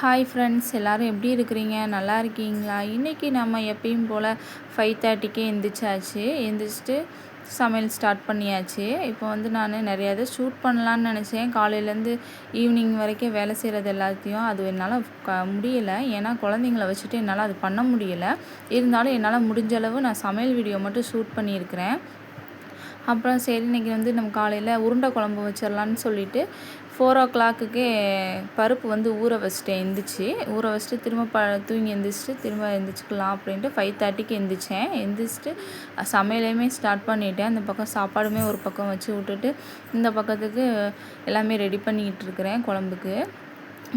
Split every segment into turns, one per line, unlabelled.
Hi friends எல்லோரும் எப்படி இருக்கிறீங்க? நல்லா இருக்கீங்களா? இன்றைக்கி நம்ம எப்பயும் போல் ஃபைவ் தேர்ட்டிக்கே எந்திரிச்சாச்சு. எந்திரிச்சிட்டு சமையல் ஸ்டார்ட் பண்ணியாச்சு. இப்போ வந்து நான் நிறையா இதை ஷூட் பண்ணலான்னு நினச்சேன். காலையிலேருந்து ஈவினிங் வரைக்கும் வேலை செய்கிறது எல்லாத்தையும் அது என்னால் க முடியலை. ஏன்னா குழந்தைங்கள வச்சுட்டு என்னால் அது பண்ண முடியலை. இருந்தாலும் என்னால் முடிஞ்ச அளவு நான் சமையல் வீடியோ மட்டும் ஷூட் பண்ணியிருக்கிறேன். அப்புறம் சரி இன்றைக்கி வந்து நம்ம காலையில் உருண்டை குழம்பு வச்சிடலான்னு சொல்லிவிட்டு ஃபோர் ஓ கிளாக்குக்கே பருப்பு வந்து ஊற வச்சுட்டேன் எந்திரிச்சு ஊற வச்சுட்டு திரும்ப ப தூங்கி எந்திரிச்சிட்டு திரும்ப எந்திரிச்சிக்கலாம் அப்படின்ட்டு ஃபைவ் தேர்ட்டிக்கு எந்திரிச்சேன். எந்திரிச்சிட்டு சமையலையுமே ஸ்டார்ட் பண்ணிவிட்டேன் அந்த பக்கம் சாப்பாடுமே ஒரு பக்கம் வச்சு விட்டுட்டு இந்த பக்கத்துக்கு எல்லாமே ரெடி பண்ணிக்கிட்டு இருக்கிறேன் குழம்புக்கு.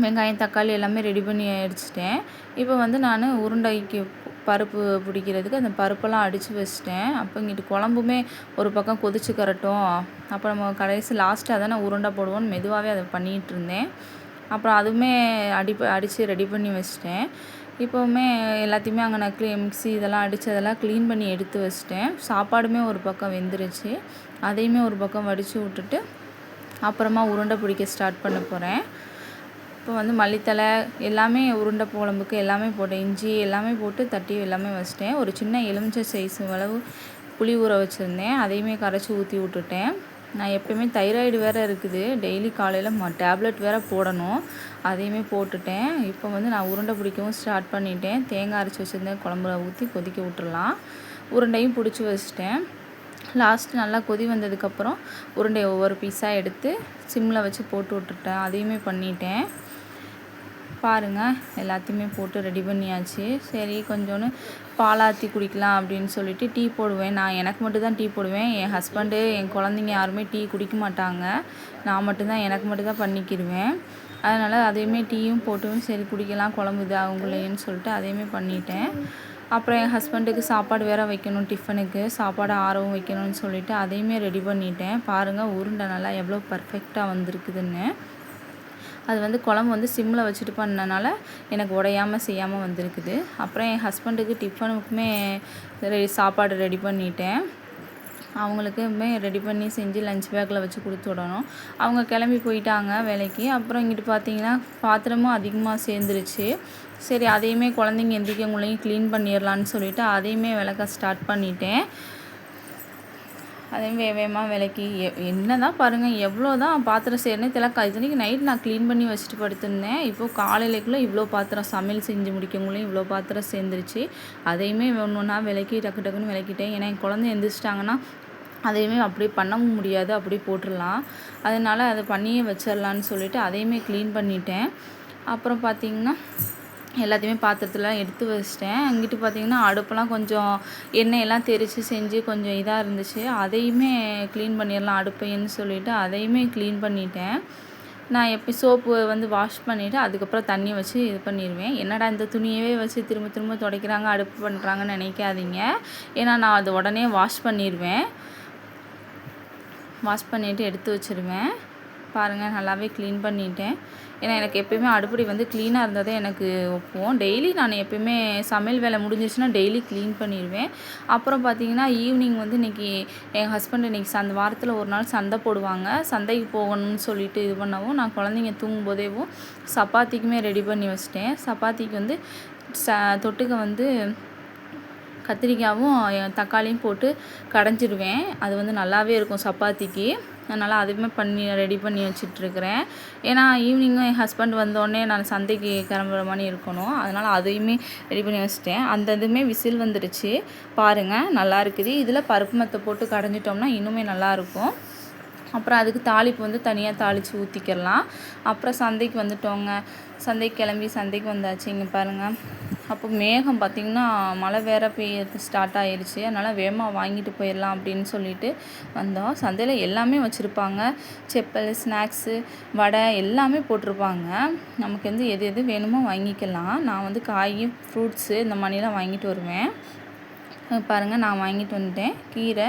வெங்காயம் தக்காளி எல்லாமே ரெடி பண்ணி அடிச்சிட்டேன். இப்போ வந்து நான் உருண்டைக்கு பருப்பு பிடிக்கிறதுக்கு அந்த பருப்பெல்லாம் அடித்து வச்சிட்டேன். அப்போ இங்கிட்டு குழம்புமே ஒரு பக்கம் கொதிச்சுக்கரட்டும் அப்போ நம்ம கடைசி லாஸ்ட்டாக தானே உருண்டை போடுவோம்னு மெதுவாகவே அதை பண்ணிகிட்டு இருந்தேன். அப்புறம் அதுவுமே அடி அடித்து ரெடி பண்ணி வச்சிட்டேன். இப்போவுமே எல்லாத்தையுமே அங்கே நான் க்ளீ மிக்ஸி இதெல்லாம் அடித்து அதெல்லாம் க்ளீன் பண்ணி எடுத்து வச்சிட்டேன். சாப்பாடுமே ஒரு பக்கம் வெந்துருச்சு. அதையுமே ஒரு பக்கம் வடித்து விட்டுட்டு அப்புறமா உருண்டை பிடிக்க ஸ்டார்ட் பண்ண போகிறேன் இப்போ வந்து மல்லித்தலை எல்லாமே உருண்டை குழம்புக்கு எல்லாமே போட்டேன். இஞ்சி எல்லாமே போட்டு தட்டி எல்லாமே வச்சிட்டேன். ஒரு சின்ன எலுமிச்சை சைஸ் அளவு புளி ஊற வச்சுருந்தேன். அதையுமே கரைச்சி ஊற்றி விட்டுட்டேன். நான் எப்போயுமே தைராய்டு வேறு இருக்குது. டெய்லி காலையில் ம டேப்லெட் வேறு போடணும். அதையுமே போட்டுட்டேன். இப்போ வந்து நான் உருண்டை பிடிக்கவும் ஸ்டார்ட் பண்ணிட்டேன். தேங்காய் அரைச்சி வச்சுருந்தேன் குழம்புல ஊற்றி கொதிக்க விட்டுடலாம் உருண்டையும் பிடிச்சி வச்சுட்டேன். லாஸ்ட்டு நல்லா கொதி வந்ததுக்கப்புறம் உருண்டையை ஒவ்வொரு பீஸாக எடுத்து சிம்மில் வச்சு போட்டு விட்டுட்டேன். அதையுமே பண்ணிட்டேன். பாருங்கள் எல்லாத்தையுமே போட்டு ரெடி பண்ணியாச்சு. சரி கொஞ்சோன்னு பாலாத்தி குடிக்கலாம் அப்படின்னு சொல்லிட்டு டீ போடுவேன். நான் எனக்கு மட்டும் தான் டீ போடுவேன். என் ஹஸ்பண்டு என் குழந்தைங்க யாருமே டீ குடிக்க மாட்டாங்க. நான் மட்டும்தான் எனக்கு மட்டும்தான் பண்ணிக்கிடுவேன் அதனால் அதையுமே டீயும் போட்டும். சரி குடிக்கலாம் குழம்பு இது அவங்களேன்னு சொல்லிட்டு அதையுமே பண்ணிட்டேன். அப்புறம் என் ஹஸ்பண்டுக்கு சாப்பாடு வேறு வைக்கணும் டிஃபனுக்கு சாப்பாடு ஆரவும் வைக்கணும்னு சொல்லிவிட்டு அதையுமே ரெடி பண்ணிட்டேன். பாருங்கள் உருண்டை நல்லா எவ்வளோ பர்ஃபெக்டாக வந்திருக்குதுன்னு. அது வந்து குழம்பு வந்து சிம்மில் வச்சுட்டு பண்ணனால எனக்கு உடையாமல் செய்யாமல் வந்திருக்குது. அப்புறம் என் ஹஸ்பண்டுக்கு டிஃபனுக்குமே ரெடி சாப்பாடு ரெடி பண்ணிட்டேன். அவங்களுக்குமே ரெடி பண்ணி செஞ்சு லஞ்ச் பேக்கில் வச்சு கொடுத்து விடணும். அவங்க கிளம்பி போயிட்டாங்க வேலைக்கு. அப்புறம் இங்கிட்டு பார்த்தீங்கன்னா பாத்திரமும் அதிகமாக சேர்ந்துருச்சு. சரி அதையுமே குழந்தைங்க எந்திரிக்கவங்களையும் க்ளீன் பண்ணிடலான்னு சொல்லிவிட்டு அதையுமே விளக்க ஸ்டார்ட் பண்ணிட்டேன். அதையும் வேகமாக விளக்கி எ என்ன தான் பாருங்கள் எவ்வளோ தான் பாத்திரம் செய்யணும்னு தெலக்கா இத்தனைக்கு நைட் நான் க்ளீன் பண்ணி வச்சுட்டு படுத்திருந்தேன். இப்போது காலையிலக்குள்ளே இவ்வளோ பாத்திரம் சமையல் செஞ்சு முடிக்கவங்களையும் இவ்வளோ பாத்திரம் சேர்ந்துருச்சு. அதையுமே ஒன்று ஒன்றா விளக்கி டக்கு டக்குன்னு விளக்கிட்டேன் ஏன்னா என் குழந்தை எந்திரிச்சிட்டாங்கன்னா அதையுமே அப்படியே பண்ணவும் முடியாது. அப்படியே போட்டுடலாம். அதனால் அதை பண்ணியே வச்சிடலான்னு சொல்லிவிட்டு அதையுமே க்ளீன் பண்ணிட்டேன். அப்புறம் பார்த்திங்கன்னா எல்லாத்தையுமே பாத்திரத்தில் எடுத்து வச்சிட்டேன். அங்கிட்டு பார்த்திங்கன்னா அடுப்பெல்லாம் கொஞ்சம் எண்ணெயெல்லாம் தெரித்து செஞ்சு கொஞ்சம் இதாக இருந்துச்சு. அதையுமே க்ளீன் பண்ணிடலாம் அடுப்பைன்னு சொல்லிவிட்டு அதையுமே க்ளீன் பண்ணிட்டேன். நான் எப்போ சோப்பு வந்து வாஷ் பண்ணிவிட்டு அதுக்கப்புறம் தண்ணி வச்சு இது பண்ணிடுவேன். என்னடா இந்த துணியவே வச்சு திரும்ப திரும்ப துடைக்கிறாங்க அடுப்பு பண்ணுறாங்கன்னு நினைக்காதீங்க. ஏன்னா நான் அது உடனே வாஷ் பண்ணிடுவேன். வாஷ் பண்ணிவிட்டு எடுத்து வச்சுருவேன். பாருங்கள் நல்லாவே க்ளீன் பண்ணிட்டேன். ஏன்னா எனக்கு எப்போயுமே அடுப்படி வந்து க்ளீனாக இருந்தால் தான் எனக்கு ஒப்புவோம். டெய்லி நான் எப்போயுமே சமையல் வேலை முடிஞ்சிச்சுன்னா டெய்லி க்ளீன் பண்ணிடுவேன் அப்புறம் பார்த்தீங்கன்னா ஈவினிங் வந்து இன்றைக்கி என் ஹஸ்பண்ட் இன்றைக்கி அந்த வாரத்தில் ஒரு நாள் சந்தை போடுவாங்க. சந்தைக்கு போகணும்னு சொல்லிட்டு இது பண்ணவும் நான் குழந்தைங்க தூங்கும் போதேவும் சப்பாத்திக்குமே ரெடி பண்ணி வச்சிட்டேன். சப்பாத்திக்கு வந்து ச தொட்டுக்க வந்து கத்திரிக்காயும் தக்காளியும் போட்டு கடைஞ்சிடுவேன் அது வந்து நல்லாவே இருக்கும் சப்பாத்திக்கு. அதனால் அதுவுமே பண்ணி ரெடி பண்ணி வச்சிட்ருக்கிறேன் ஏன்னா ஈவினிங்கும் என் ஹஸ்பண்ட் வந்தோடனே நான் சந்தைக்கு கிளம்புற மாதிரி இருக்கணும். அதனால் அதையுமே ரெடி பண்ணி வச்சிட்டேன். அந்த இதுவுமே விசில் வந்துடுச்சு. பாருங்கள் நல்லா இருக்குது. இதில் பருப்பு மத்தை போட்டு கடைஞ்சிட்டோம்னா இன்னுமே நல்லாயிருக்கும் அப்புறம் அதுக்கு தாளிப்பு வந்து தனியாக தாளித்து ஊற்றிக்கிடலாம் அப்புறம் சந்தைக்கு வந்துட்டோங்க. சந்தைக்கு கிளம்பி சந்தைக்கு வந்தாச்சு. இங்கே பாருங்கள் அப்போ மேகம் பார்த்திங்கன்னா மழை வேற பெய்யறது ஸ்டார்ட் ஆயிடுச்சு அதனால் வேகமாக வாங்கிட்டு போயிடலாம் அப்படின்னு சொல்லிட்டு வந்தோம். சந்தையில் எல்லாமே வச்சுருப்பாங்க. செப்பல் ஸ்நாக்ஸு வடை எல்லாமே போட்டிருப்பாங்க. நமக்கு வந்து எது எது வேணுமோ வாங்கிக்கலாம். நான் வந்து காய் ஃப்ரூட்ஸு இந்த மாதிரிலாம் வாங்கிட்டு வருவேன். பாருங்கள் நான் வாங்கிட்டு வந்துட்டேன். கீரை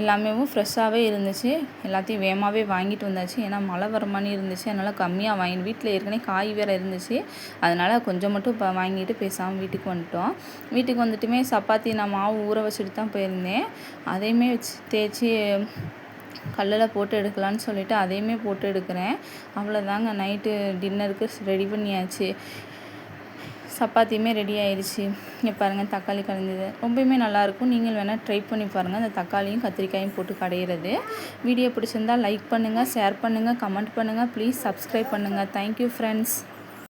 எல்லாமே ஃப்ரெஷ்ஷாகவே இருந்துச்சு. எல்லாத்தையும் வேகமாகவே வாங்கிட்டு வந்தாச்சு. ஏன்னா மழை வர மாதிரி இருந்துச்சு. அதனால் கம்மியாக வாங்கி வீட்டில் ஏற்கனவே காய் வேறு இருந்துச்சு. அதனால் கொஞ்சம் மட்டும் இப்போ வாங்கிட்டு பேசாமல் வீட்டுக்கு வந்துட்டோம். வீட்டுக்கு வந்துட்டுமே சப்பாத்தி நான் மாவு ஊற வச்சுட்டு தான் போயிருந்தேன். அதையுமே வச்சு தேய்ச்சி கல்லில் போட்டு எடுக்கலான்னு சொல்லிவிட்டு அதையுமே போட்டு எடுக்கிறேன். அவ்வளோதாங்க நைட்டு டின்னருக்கு ரெடி பண்ணியாச்சு. சப்பாத்தியுமே ரெடி ஆயிடுச்சு. இங்கே பாருங்கள் தக்காளி கலந்தது. ரொம்பவுமே நல்லாயிருக்கும். நீங்கள் வேணால் ட்ரை பண்ணி பாருங்கள் அந்த தக்காளியும் கத்திரிக்காயும் போட்டு கடையிறது. வீடியோ பிடிச்சிருந்தால் லைக் பண்ணுங்கள் ஷேர் பண்ணுங்கள் கமெண்ட் பண்ணுங்கள் ப்ளீஸ் சப்ஸ்கிரைப் பண்ணுங்கள் தேங்க்யூ ஃப்ரெண்ட்ஸ்